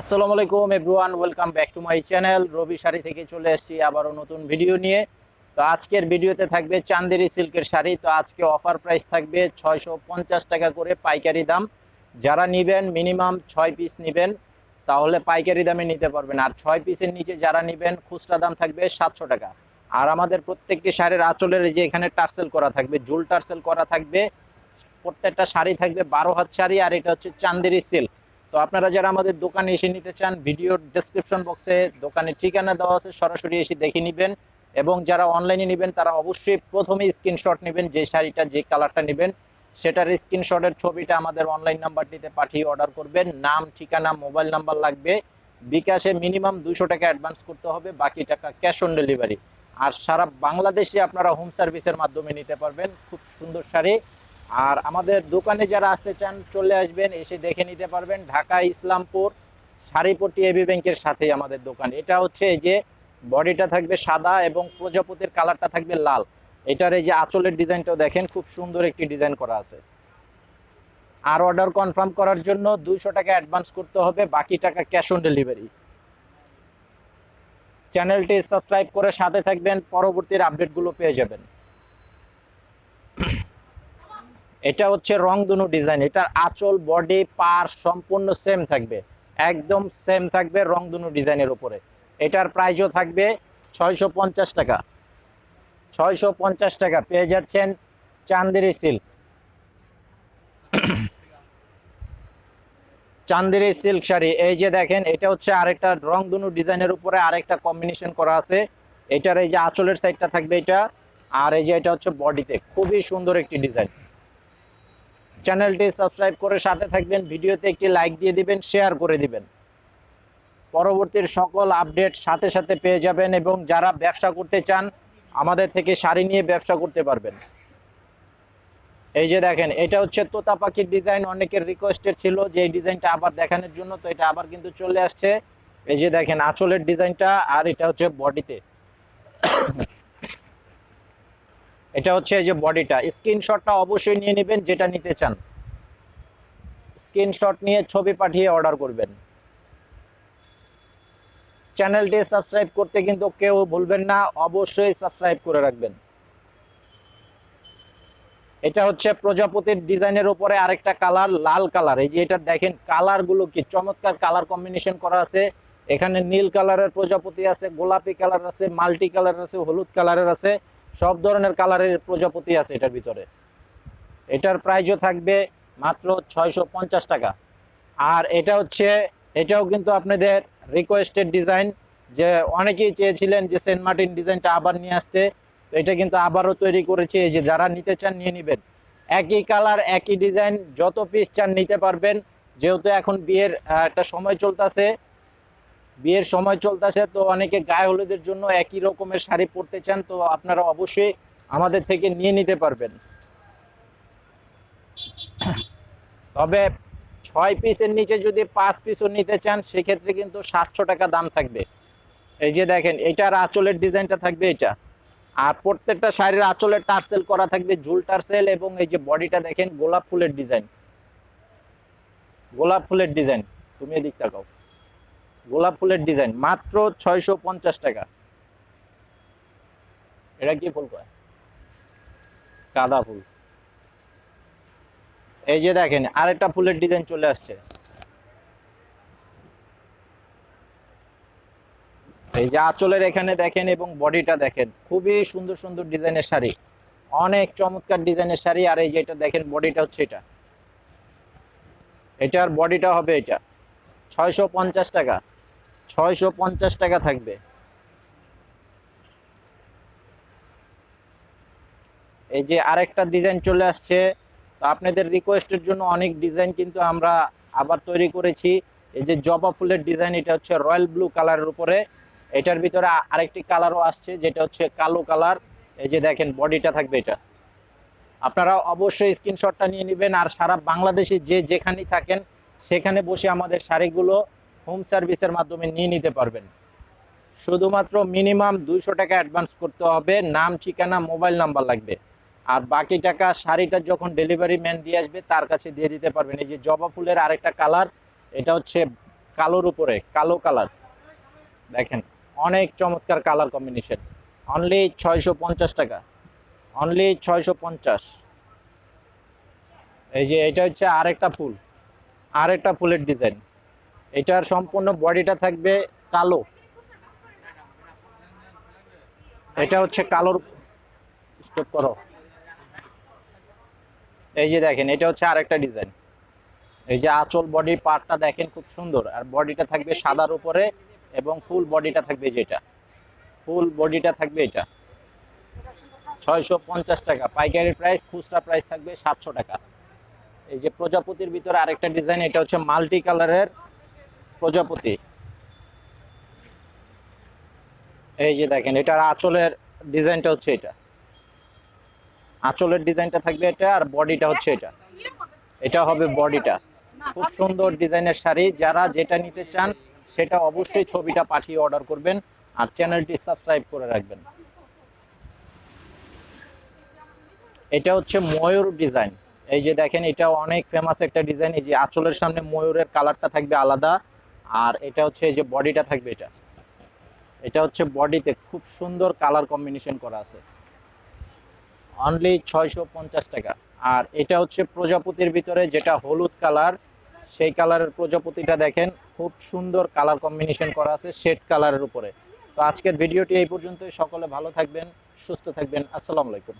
আসসালামু আলাইকুম everyone, welcome back to my channel. Rabi sari থেকে চলে এসেছি আবারও নতুন ভিডিও নিয়ে। তো আজকের ভিডিওতে থাকবে চান্দেরি সিল্কের শাড়ি। তো আজকে অফার প্রাইস থাকবে ছয়শো পঞ্চাশ টাকা করে পাইকারি দাম। যারা নেবেন, মিনিমাম ছয় পিস নেবেন, তাহলে পাইকারি দামে নিতে পারবেন। আর ছয় পিসের নিচে যারা নেবেন, খুচরা দাম থাকবে সাতশো টাকা। আর আমাদের প্রত্যেকটি শাড়ির আঁচলের যে এখানে টার্সেল করা থাকবে, জুল টার্সেল করা থাকবে, প্রত্যেকটা শাড়ি থাকবে বারো হাত শাড়ি, আর এটা হচ্ছে চান্দেরি সিল্ক। তো আপনারা যারা আমাদের দোকানে এসে নিতে চান, ভিডিওর ডেসক্রিপশন বক্সে দোকানের ঠিকানা দেওয়া আছে, সরাসরি এসে দেখে নেবেন। এবং যারা অনলাইনে নেবেন, তারা অবশ্যই প্রথমে স্ক্রিনশট নেবেন যে শাড়িটা, যে কালারটা নেবেন। সেটার স্ক্রিনশটের ছবিটা আমাদের অনলাইন নাম্বারটিতে পাঠিয়ে অর্ডার করবেন। নাম, ঠিকানা মোবাইল নাম্বার লাগবে। বিকাশে মিনিমাম দুশো টাকা অ্যাডভান্স করতে হবে, বাকি টাকা ক্যাশ অন ডেলিভারি আর সারা বাংলাদেশে আপনারা হোম সার্ভিসের মাধ্যমে নিতে পারবেন। খুব সুন্দর শাড়ি। আর আমাদের দোকানে যারা আসতে চান, চলে আসবেন, এসে দেখে নিতে পারবেন ঢাকা ইসলামপুর শাড়িপট্টি এবি ব্যাংকের সাথেই আমাদের দোকান। এটা হচ্ছে যে বডিটা থাকবে সাদা এবং প্রজাপতির কালারটা থাকবে লাল। এটার এই যে আঁচলের ডিজাইনটাও দেখেন, খুব সুন্দর একটি ডিজাইন করা আছে। আর অর্ডার কনফার্ম করার জন্য দুইশো টাকা অ্যাডভান্স করতে হবে, বাকি টাকা ক্যাশ অন ডেলিভারি। চ্যানেলটি সাবস্ক্রাইব করে সাথে থাকবেন, পরবর্তীর আপডেটগুলো পেয়ে যাবেন। এটা হচ্ছে রংধনু ডিজাইন। এটার আঁচল, বডি, পার সম্পূর্ণ সেম থাকবে। একদম সেম থাকবে রং রংধনু ডিজাইনের উপরে। এটার প্রাইসও থাকবে ছয়শো পঞ্চাশ টাকা। ছয়শো পঞ্চাশ টাকা। পেয়ে যাচ্ছেন চান্দেরি সিল্ক চান্দেরি সিল্ক শাড়ি। এই যে দেখেন, এটা হচ্ছে আরেকটা রংধনু ডিজাইনের উপরে আরেকটা কম্বিনেশন করা আছে। এটার এই যে আঁচলের সাইডটা থাকবে এটা। আর এই যে এটা হচ্ছে বডিতে। খুবই সুন্দর একটি ডিজাইন। চ্যানেলটি সাবস্ক্রাইব করে সাথে থাকবেন, ভিডিওতে একটি লাইক দিয়ে দিবেন, শেয়ার করে দিবেন। পরবর্তীর সকল আপডেট সাথে সাথে পেয়ে যাবেন এবং যারা ব্যবসা করতে চান, আমাদের থেকে শাড়ি নিয়ে ব্যবসা করতে পারবেন। এই যে দেখেন, এটা হচ্ছে তোতা পাখির ডিজাইন। অনেকের রিকোয়েস্টেড ছিল যে এই ডিজাইনটা আবার দেখানোর জন্য, তো এটা আবার কিন্তু চলে আসছে। এই যে দেখেন, আঁচলের ডিজাইনটা আর এটা হচ্ছে বডিতে। এটা হচ্ছে এই যে বডিটা। স্ক্রিনশটটা অবশ্যই নিয়ে নেবেন, যেটা নিতে চান। স্ক্রিনশট নিয়ে ছবি পাঠিয়ে অর্ডার করবেন। চ্যানেলটি সাবস্ক্রাইব করতে কিন্তু কেউ ভুলবেন না, অবশ্যই সাবস্ক্রাইব করে রাখবেন। এটা হচ্ছে প্রজাপতির ডিজাইনের উপরে আরেকটা কালার, লাল কালার। এই যে এটা দেখেন, কালারগুলো কি? চমৎকার কালার কম্বিনেশন করা আছে। এখানে নীল কালারের প্রজাপতি আছে, গোলাপি কালার আছে, মাল্টি কালার আছে, হলুদ কালারের আছে। সব ধরনের কালারের প্রজাপতি আছে এটার ভিতরে। এটার প্রাইজও থাকবে মাত্র ছয়শো পঞ্চাশ টাকা। আর এটা হচ্ছে, এটাও কিন্তু আপনাদের রিকোয়েস্টেড ডিজাইন যে অনেকেই চেয়েছিলেন যে সেন্ট মার্টিন ডিজাইনটা আবার নিয়ে আসতে। তো এটা কিন্তু আবারও তৈরি করেছি যে যারা নিতে চান নিয়ে নেবেন। একই কালার, একই ডিজাইন যত পিস চান নিতে পারবেন। যেহেতু এখন বিয়ের একটা সময় চলতেছে বিয়ের সময় চলতেছে, তো অনেকে গায়ে হলুদের জন্য একই রকমের শাড়ি পরতে চান, তো আপনারা অবশ্যই আমাদের থেকে নিয়ে নিতে পারবেন। তবে ছয় পিসের নিচে যদি পাঁচ পিসও নিতে চান, সেক্ষেত্রে কিন্তু সাতশো টাকা দাম থাকবে। এই যে দেখেন, এটার আঁচলের ডিজাইনটা থাকবে এটা। আর প্রত্যেকটা শাড়ির আঁচলের টার্সেল করা থাকবে ঝুল টার্সেল এবং এই যে বডিটা দেখেন, গোলাপ ফুলের ডিজাইন। গোলাপ ফুলের ডিজাইন, তুমি এদিক তাকাও। গোলাপ ফুলের ডিজাইন, মাত্র ছয়শো পঞ্চাশ টাকা। এটা কি ফুল কয়? কাদা ফুল। এই যে দেখেন, আরেকটা ফুলের ডিজাইন চলে আসছে। এই যে আঁচলের এখানে দেখেন এবং বডিটা দেখেন, খুবই সুন্দর সুন্দর ডিজাইনের শাড়ি। অনেক চমৎকার ডিজাইনের শাড়ি, আর এই যে এটা দেখেন, বডিটা হচ্ছে এটা। এটার বডিটা হবে এটা, ছয়শো পঞ্চাশ টাকা। ছয়শো পঞ্চাশ টাকা থাকবে। এই যে আরেকটা ডিজাইন চলে আসছে, তো আপনাদের রিকোয়েস্টের জন্য অনেক ডিজাইন কিন্তু আমরা আবার তৈরি করেছি। এই যে জবা ফুলের ডিজাইন, এটা হচ্ছে রয়্যাল ব্লু কালারের উপরে। এটার ভিতরে আরেকটি কালারও আসছে, যেটা হচ্ছে কালো কালার। এই যে দেখেন, বডিটা থাকবে এটা। আপনারা অবশ্যই স্ক্রিনশটটা নিয়ে নেবেন, আর সারা বাংলাদেশে যে যেখানেই থাকেন, সেখানে বসে আমাদের শাড়িগুলো হোম সার্ভিসের মাধ্যমে নিয়ে নিতে পারবেন। শুধুমাত্র মিনিমাম দুইশো টাকা অ্যাডভান্স করতে হবে, নাম, ঠিকানা, মোবাইল নাম্বার লাগবে। আর বাকি টাকা শাড়িটা যখন ডেলিভারি ম্যান দিয়ে আসবে, তার কাছে দিয়ে দিতে পারবেন। এই যে জবা ফুলের আরেকটা কালার, এটা হচ্ছে কালোর উপরে, কালো কালার। দেখেন, অনেক চমৎকার কালার কম্বিনেশন। অনলি ছয়শো পঞ্চাশ টাকা। অনলি ছয়শো পঞ্চাশ। এই যে এটা হচ্ছে আরেকটা ফুল, আরেকটা ফুলের ডিজাইন। এটার সম্পূর্ণ বডিটা থাকবে কালো। এটা হচ্ছে কালোর স্টপ করো। এই যে দেখেন, এটা হচ্ছে আরেকটা ডিজাইন এই যে আঁচল বডি পার্টটা দেখেন খুব সুন্দর। আর বডিটা থাকবে সাদার উপরে এবং ফুল বডিটা থাকবে যেটা। ফুল বডিটা থাকবে এটা। ছয়শো পঞ্চাশ টাকা। পাইকারি প্রাইস খুচরা প্রাইস থাকবে সাতশো টাকা। এই যে প্রজাপতির ভিতরে আরেকটা ডিজাইন এটা হচ্ছে মাল্টি কালারের প্রজাপতি। এই যে দেখেন, এটার আঁচলের ডিজাইনটা হচ্ছে এটা। আঁচলের ডিজাইনটা থাকবে এটা আর বডিটা হচ্ছে এটা। এটা হবে বডিটা। খুব সুন্দর ডিজাইনের শাড়ি। যারা যেটা নিতে চান, সেটা অবশ্যই ছবিটা পাঠিয়ে অর্ডার করবেন আর চ্যানেলটি সাবস্ক্রাইব করে রাখবেন। এটা হচ্ছে ময়ূর ডিজাইন। এই যে দেখেন, এটা অনেক ফেমাস একটা ডিজাইন। এই যে আঁচলের সামনে ময়ূরের কালারটা থাকবে আলাদা। আর এটা হচ্ছে যে বডিটা থাকবে এটা। এটা হচ্ছে বডিতে খুব সুন্দর কালার কম্বিনেশন করা আছে। অনলি ছয়শো পঞ্চাশ টাকা। আর এটা হচ্ছে প্রজাপতির ভিতরে যেটা হলুদ কালার সেই কালারের প্রজাপতিটা দেখেন, খুব সুন্দর কালার কম্বিনেশন করা আছে শেড কালারের উপরে। তো আজকের ভিডিওটি এই পর্যন্তই। সকলে ভালো থাকবেন, সুস্থ থাকবেন। আসসালামু আলাইকুম।